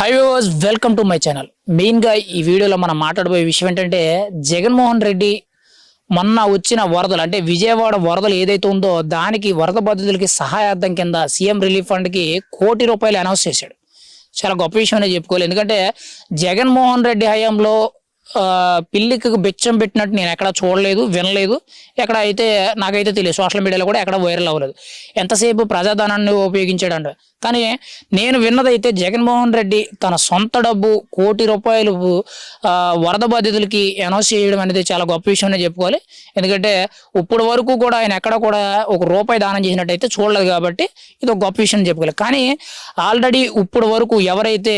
Hi viewers welcome to my channel మెయిన్గా ఈ వీడియోలో మనం మాట్లాడబోయే విషయం ఏంటంటే జగన్మోహన్ రెడ్డి మొన్న వచ్చిన వరదలు అంటే విజయవాడ వరదలు ఏదైతే ఉందో దానికి వరద బాధితులకి సహాయార్థం కింద సీఎం రిలీఫ్ ఫండ్కి కోటి రూపాయలు అనౌన్స్ చేశాడు. చాలా గొప్ప విషయం అనేది చెప్పుకోవాలి. ఎందుకంటే జగన్మోహన్ రెడ్డి హయాంలో పిల్లికి బిచ్చం పెట్టినట్టు నేను ఎక్కడ చూడలేదు వినలేదు. ఎక్కడ అయితే నాకైతే తెలియదు. సోషల్ మీడియాలో కూడా ఎక్కడ వైరల్ అవ్వలేదు. ఎంతసేపు ప్రజాధనాన్ని ఉపయోగించాడంట. కానీ నేను విన్నదైతే జగన్మోహన్ రెడ్డి తన సొంత డబ్బు కోటి రూపాయలు వరద బాధితులకి అనౌన్స్ చేయడం అనేది చాలా గొప్ప విషయం చెప్పుకోవాలి. ఎందుకంటే ఇప్పుడు వరకు కూడా ఆయన ఎక్కడ కూడా ఒక రూపాయి దానం చేసినట్టయితే చూడలేదు కాబట్టి ఇది ఒక గొప్ప విషయం చెప్పుకోవాలి. కానీ ఆల్రెడీ ఇప్పుడు వరకు ఎవరైతే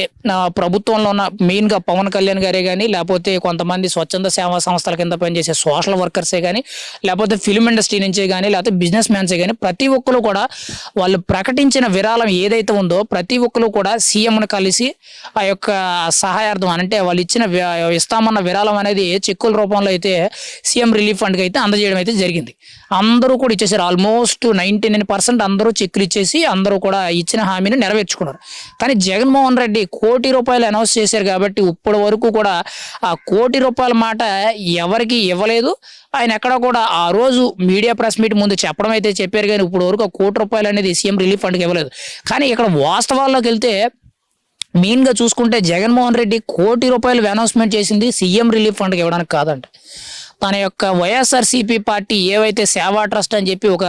ప్రభుత్వంలో ఉన్న మెయిన్గా పవన్ కళ్యాణ్ గారే కానీ లేకపోతే కొంతమంది స్వచ్ఛంద సేవా సంస్థల కింద పనిచేసే సోషల్ వర్కర్సే కానీ లేకపోతే ఫిల్మ్ ఇండస్ట్రీ నుంచే కానీ లేకపోతే బిజినెస్ మ్యాన్సే కానీ ప్రతి ఒక్కరు కూడా వాళ్ళు ప్రకటించిన విరాళం ఏదైతే ఉందో ప్రతి ఒక్కరు కూడా సీఎంను కలిసి ఆ యొక్క సహాయార్థం అంటే వాళ్ళు ఇచ్చిన ఇస్తామన్న విరాళం అనేది చెక్కుల రూపంలో అయితే సీఎం రిలీఫ్ ఫండ్కి అయితే అందజేయడం అయితే జరిగింది. అందరూ కూడా ఇచ్చేసారు. ఆల్మోస్ట్ నైంటీ నైన్ పర్సెంట్ అందరూ చెక్కులు ఇచ్చేసి అందరూ కూడా ఇచ్చిన హామీని నెరవేర్చుకున్నారు. కానీ జగన్మోహన్ రెడ్డి కోటి రూపాయలు అనౌన్స్ చేశారు కాబట్టి ఇప్పటి వరకు కూడా ఆ కోటి రూపాయల మాట ఎవరికి ఇవ్వలేదు. ఆయన ఎక్కడ కూడా ఆ రోజు మీడియా ప్రెస్ మీట్ ముందు చెప్పడం అయితే చెప్పారు కానీ ఇప్పుడు వరకు ఆ కోటి రూపాయలు అనేది సీఎం రిలీఫ్ ఫండ్కి ఇవ్వలేదు. కానీ ఇక్కడ వాస్తవాల్లోకి వెళ్తే మెయిన్గా చూసుకుంటే జగన్మోహన్ రెడ్డి కోటి రూపాయలు అనౌన్స్మెంట్ చేసింది సీఎం రిలీఫ్ ఫండ్కి ఇవ్వడానికి కాదంట. తన యొక్క వైఎస్ఆర్సీపీ పార్టీ ఏవైతే సేవా ట్రస్ట్ అని చెప్పి ఒక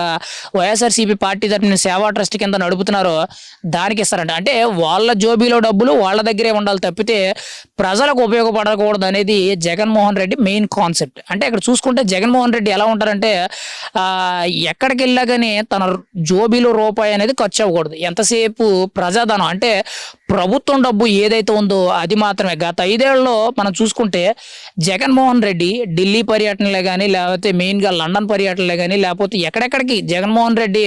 వైఎస్ఆర్సీపీ పార్టీ తరఫున సేవా ట్రస్ట్ కింద నడుపుతున్నారో దానికి ఇస్తారంట. అంటే వాళ్ళ జోబీలో డబ్బులు వాళ్ళ దగ్గరే ఉండాలి తప్పితే ప్రజలకు ఉపయోగపడకూడదు అనేది జగన్మోహన్ రెడ్డి మెయిన్ కాన్సెప్ట్. అంటే ఇక్కడ చూసుకుంటే జగన్మోహన్ రెడ్డి ఎలా ఉంటారంటే ఎక్కడికి వెళ్ళా కానీ తన జోబీలో రూపాయి అనేది ఖర్చు అవ్వకూడదు. ఎంతసేపు ప్రజాధనం అంటే ప్రభుత్వం డబ్బు ఏదైతే ఉందో అది మాత్రమే. గత ఐదేళ్ళలో మనం చూసుకుంటే జగన్మోహన్ రెడ్డి ఢిల్లీ పర్యటనలే కానీ లేకపోతే మెయిన్గా లండన్ పర్యటనలే కానీ లేకపోతే ఎక్కడెక్కడికి జగన్మోహన్ రెడ్డి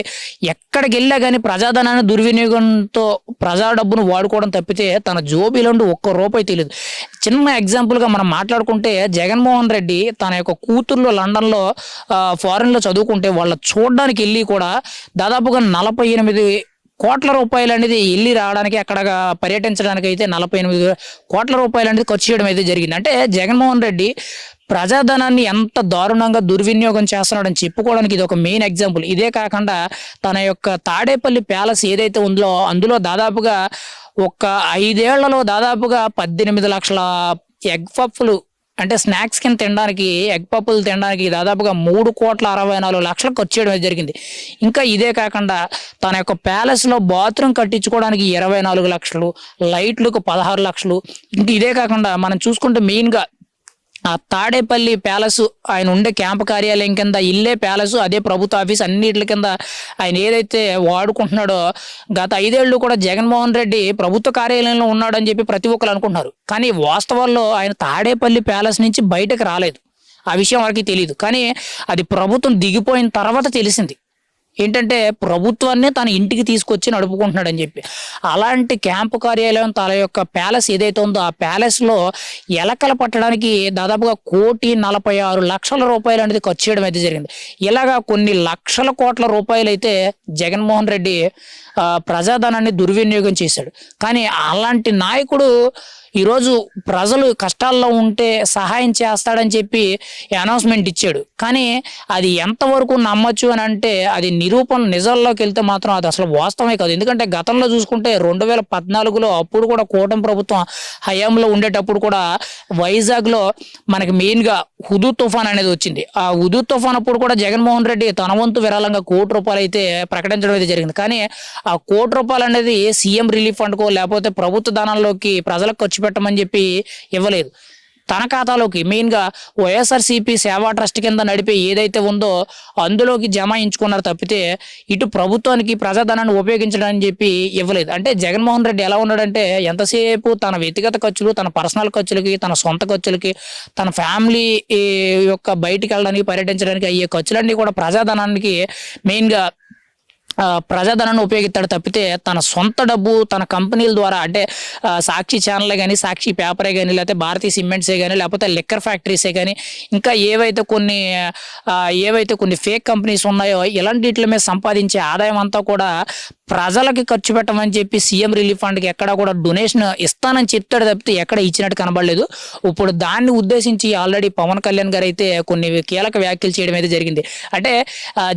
ఎక్కడికి వెళ్ళా కానీ ప్రజాధనాన్ని దుర్వినియోగంతో ప్రజా డబ్బును వాడుకోవడం తప్పితే తన జోబీలోండి ఒక్క రూపాయి తెలియదు. చిన్న ఎగ్జాంపుల్గా మనం మాట్లాడుకుంటే జగన్మోహన్ రెడ్డి తన యొక్క కూతుర్లో లండన్లో ఫారెన్లో చదువుకుంటే వాళ్ళ చూడడానికి వెళ్ళి కూడా దాదాపుగా నలభై ఎనిమిది కోట్ల రూపాయలు అనేది వెళ్ళి రావడానికి అక్కడ పర్యటించడానికి అయితే నలభై ఎనిమిది కోట్ల రూపాయలు అనేది ఖర్చు చేయడం అయితే జరిగింది. అంటే జగన్మోహన్ రెడ్డి ప్రజాధనాన్ని ఎంత దారుణంగా దుర్వినియోగం చేస్తున్నాడని చెప్పుకోవడానికి ఇది ఒక మెయిన్ ఎగ్జాంపుల్. ఇదే కాకుండా తన యొక్క తాడేపల్లి ప్యాలెస్ ఏదైతే ఉందో అందులో దాదాపుగా ఒక ఐదేళ్ళలో దాదాపుగా పద్దెనిమిది లక్షల ఎగ్ పప్పులు అంటే స్నాక్స్ కింద తినడానికి ఎగ్ పప్పులు తినడానికి దాదాపుగా మూడు కోట్ల అరవై నాలుగు లక్షలు ఖర్చు చేయడం జరిగింది. ఇంకా ఇదే కాకుండా తన యొక్క ప్యాలెస్లో బాత్రూమ్ కట్టించుకోవడానికి ఇరవై నాలుగు లక్షలు లైట్లకు పదహారు లక్షలు. ఇంకా ఇదే కాకుండా మనం చూసుకుంటే మెయిన్గా ఆ తాడేపల్లి ప్యాలెస్ ఆయన ఉండే క్యాంప్ కార్యాలయం కింద ఇల్లే ప్యాలెస్ అదే ప్రభుత్వ ఆఫీస్ అన్నిటి కింద ఆయన ఏదైతే వాడుకుంటున్నాడో గత ఐదేళ్ళు కూడా జగన్మోహన్ రెడ్డి ప్రభుత్వ కార్యాలయంలో ఉన్నాడని చెప్పి ప్రతి ఒక్కరు అనుకుంటున్నారు. కానీ వాస్తవాల్లో ఆయన తాడేపల్లి ప్యాలెస్ నుంచి బయటకు రాలేదు. ఆ విషయం వారికి తెలియదు కానీ అది ప్రభుత్వం దిగిపోయిన తర్వాత తెలిసింది. ఏంటంటే ప్రభుత్వాన్నే తన ఇంటికి తీసుకొచ్చి నడుపుకుంటున్నాడని చెప్పి. అలాంటి క్యాంపు కార్యాలయం తన యొక్క ప్యాలెస్ ఏదైతే ఉందో ఆ ప్యాలెస్లో ఎలకలు పట్టడానికి దాదాపుగా కోటి నలభై ఆరు లక్షల రూపాయలు అనేది ఖర్చు చేయడం అయితే జరిగింది. ఇలాగా కొన్ని లక్షల కోట్ల రూపాయలు అయితే జగన్మోహన్ రెడ్డి ప్రజాధనాన్ని దుర్వినియోగం చేశాడు. కానీ అలాంటి నాయకుడు ఈరోజు ప్రజలు కష్టాల్లో ఉంటే సహాయం చేస్తాడని చెప్పి అనౌన్స్మెంట్ ఇచ్చాడు. కానీ అది ఎంతవరకు నమ్మచ్చు అని అంటే అది నిరూపణ నిజాల్లోకి వెళ్తే మాత్రం అది అసలు వాస్తవమే కాదు. ఎందుకంటే గతంలో చూసుకుంటే రెండు వేల పద్నాలుగులో అప్పుడు కూడా కూటమి ప్రభుత్వం హయాంలో ఉండేటప్పుడు కూడా వైజాగ్లో మనకి మెయిన్గా హుదూ తుఫాన్ అనేది వచ్చింది. ఆ హుదూ తుఫాన్ అప్పుడు కూడా జగన్మోహన్ రెడ్డి తన వంతు విరాళంగా కోటి రూపాయలు అయితే ప్రకటించడం అయితే జరిగింది. కానీ ఆ కోటి రూపాయలు అనేది సీఎం రిలీఫ్ ఫండ్కో లేకపోతే ప్రభుత్వ దానాల్లోకి ప్రజలకు ఖర్చు పెట్టమని చెప్పి ఇవ్వలేదు. తన ఖాతాలోకి మెయిన్గా వైఎస్ఆర్సీపీ సేవా ట్రస్ట్ కింద నడిపే ఏదైతే ఉందో అందులోకి జమాయించుకున్నారు తప్పితే ఇటు ప్రభుత్వానికి ప్రజాధనాన్ని ఉపయోగించడానికి చెప్పి ఇవ్వలేదు. అంటే జగన్మోహన్ రెడ్డి ఎలా ఉన్నాడంటే ఎంతసేపు తన వ్యక్తిగత ఖర్చులు తన పర్సనల్ ఖర్చులకి తన సొంత ఖర్చులకి తన ఫ్యామిలీ యొక్క బయటికి వెళ్ళడానికి పర్యటించడానికి అయ్యే ఖర్చులన్నీ కూడా ప్రజాధనానికి మెయిన్గా ప్రజాధనాన్ని ఉపయోగిస్తాడు తప్పితే తన సొంత డబ్బు తన కంపెనీల ద్వారా అంటే సాక్షి ఛానల్ కానీ సాక్షి పేపరే కానీ లేకపోతే భారతీయ సిమెంట్సే కానీ లేకపోతే లిక్కర్ ఫ్యాక్టరీసే కానీ ఇంకా ఏవైతే కొన్ని ఏవైతే కొన్ని ఫేక్ కంపెనీస్ ఉన్నాయో ఇలాంటి వీటి మీద సంపాదించే ఆదాయం అంతా కూడా ప్రజలకి ఖర్చు పెట్టమని చెప్పి సీఎం రిలీఫ్ ఫండ్కి ఎక్కడ కూడా డొనేషన్ ఇస్తానని చెప్తాడు తప్పితే ఎక్కడ ఇచ్చినట్టు కనబడలేదు. ఇప్పుడు దాన్ని ఉద్దేశించి ఆల్రెడీ పవన్ కళ్యాణ్ గారు అయితే కొన్ని కీలక వ్యాఖ్యలు చేయడం అయితే జరిగింది. అంటే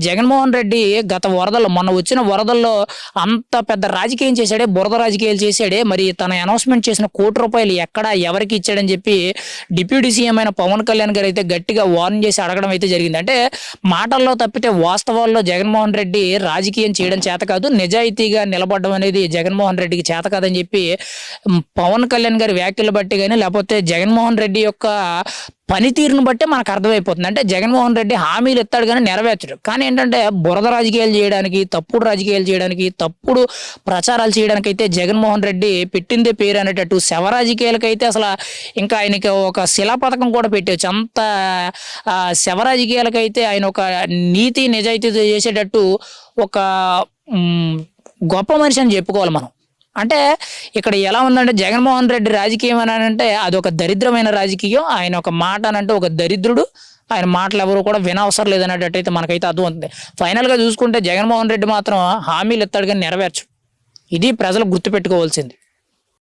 జగన్మోహన్ రెడ్డి గత వరదల మొన్న వచ్చిన వరదల్లో అంత పెద్ద రాజకీయం చేశాడే బురద రాజకీయాలు చేశాడే మరి తన అనౌన్స్మెంట్ చేసిన కోటి రూపాయలు ఎక్కడ ఎవరికి ఇచ్చాడని చెప్పి డిప్యూటీ సీఎం అయిన పవన్ కళ్యాణ్ గారు అయితే గట్టిగా వార్న్ చేసి అడగడం అయితే జరిగింది. అంటే మాటల్లో తప్పితే వాస్తవాల్లో జగన్మోహన్ రెడ్డి రాజకీయం చేయడం చేత కాదు నిజాయితీగా నిలబడడం అనేది జగన్మోహన్ రెడ్డికి చేత కాదని చెప్పి పవన్ కళ్యాణ్ గారి వ్యాఖ్యలు బట్టి కానీ లేకపోతే జగన్మోహన్ రెడ్డి యొక్క పనితీరును బట్టే మనకు అర్థమైపోతుంది. అంటే జగన్మోహన్ రెడ్డి హామీలు ఇస్తాడు కానీ నెరవేర్చడు. కానీ ఏంటంటే బురద రాజకీయాలు చేయడానికి తప్పుడు రాజకీయాలు చేయడానికి తప్పుడు ప్రచారాలు చేయడానికి అయితే జగన్మోహన్ రెడ్డి పెట్టిందే పేరు అనేటట్టు శవ రాజకీయాలకైతే అసలు ఇంకా ఆయనకి ఒక శిలా పథకం కూడా పెట్టవచ్చు అంత ఆ, శవ రాజకీయాలకైతే ఆయన ఒక నీతి నిజాయితీతో చేసేటట్టు ఒక గొప్ప మనిషి అని చెప్పుకోవాలి మనం. అంటే ఇక్కడ ఎలా ఉందంటే జగన్మోహన్ రెడ్డి రాజకీయం అని అంటే అది ఒక దరిద్రమైన రాజకీయం. ఆయన ఒక మాట అని అంటే ఒక దరిద్రుడు. ఆయన మాటలు ఎవరు కూడా వినవసరం లేదనేటట్టయితే మనకైతే అర్థం అవుతుంది. ఫైనల్గా చూసుకుంటే జగన్మోహన్ రెడ్డి మాత్రం హామీలు ఎత్తాడు కానీ నెరవేర్చు ఇది ప్రజలు గుర్తుపెట్టుకోవాల్సింది.